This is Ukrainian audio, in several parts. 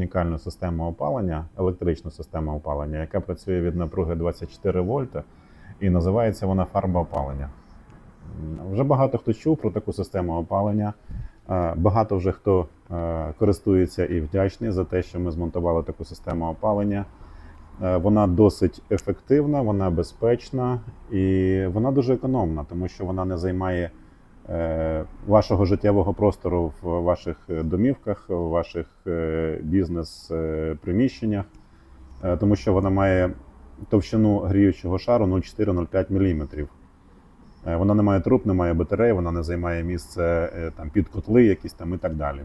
унікальну систему опалення, електричну систему опалення, яка працює від напруги 24 вольта, і називається вона фарба опалення. Вже багато хто чув про таку систему опалення. Е, Багато вже хто е, користується і вдячний за те, що ми змонтували таку систему опалення. Е, Вона досить ефективна, вона безпечна і вона дуже економна, тому що вона не займає вашого життєвого простору в ваших е, домівках, в ваших е, бізнес-приміщеннях, е, тому що вона має товщину гріючого шару 0,4-0,5 мм. Е, Вона не має труб, не має батарей, вона не займає місце е, там, під котли якісь там і так далі.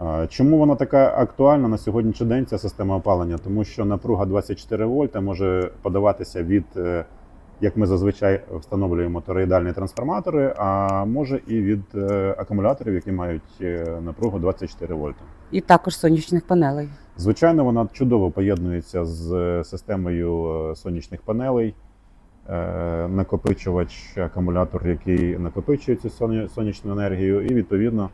Е, Чому вона така актуальна на сьогоднішній день, ця система опалення? Тому що напруга 24 вольта може подаватися від, е, як ми зазвичай встановлюємо тороїдальні трансформатори, а може і від е, акумуляторів, які мають е, напругу 24 вольта. І також сонячних панелей. Звичайно, вона чудово поєднується з е, системою сонячних панелей. Накопичувач, акумулятор, який накопичує цю сонячну енергію, і відповідно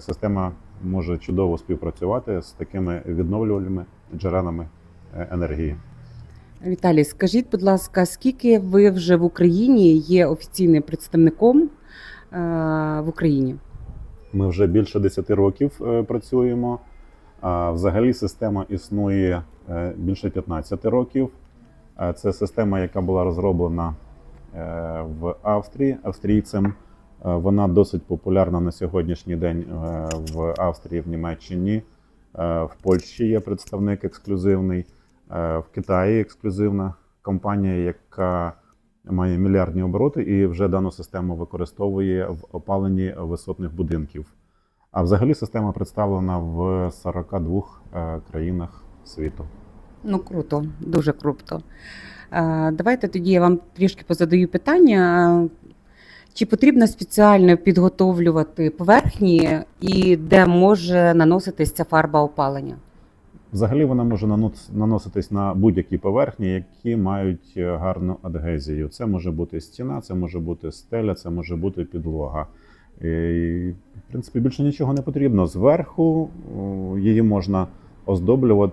система може чудово співпрацювати з такими відновлювальними джерелами енергії. Віталій, скажіть, будь ласка, скільки ви вже в Україні є офіційним представником е, в Україні? Ми вже більше 10 років е, працюємо. Взагалі система існує е, більше 15 років. Це система, яка була розроблена в Австрії австрійцем. Вона досить популярна на сьогоднішній день в Австрії, в Німеччині. В Польщі є представник ексклюзивний, в Китаї ексклюзивна компанія, яка має мільярдні обороти і вже дану систему використовує в опаленні висотних будинків. А взагалі система представлена в 42 е, країнах світу. Ну круто, дуже круто. Е, Давайте тоді я вам трішки позадаю питання. Чи потрібно спеціально підготовлювати поверхні і де може наноситись ця фарба опалення? Взагалі вона може наноситись на будь-які поверхні, які мають е, гарну адгезію. Це може бути стіна, це може бути стеля, це може бути підлога. І, в принципі, більше нічого не потрібно. Зверху її можна оздоблювати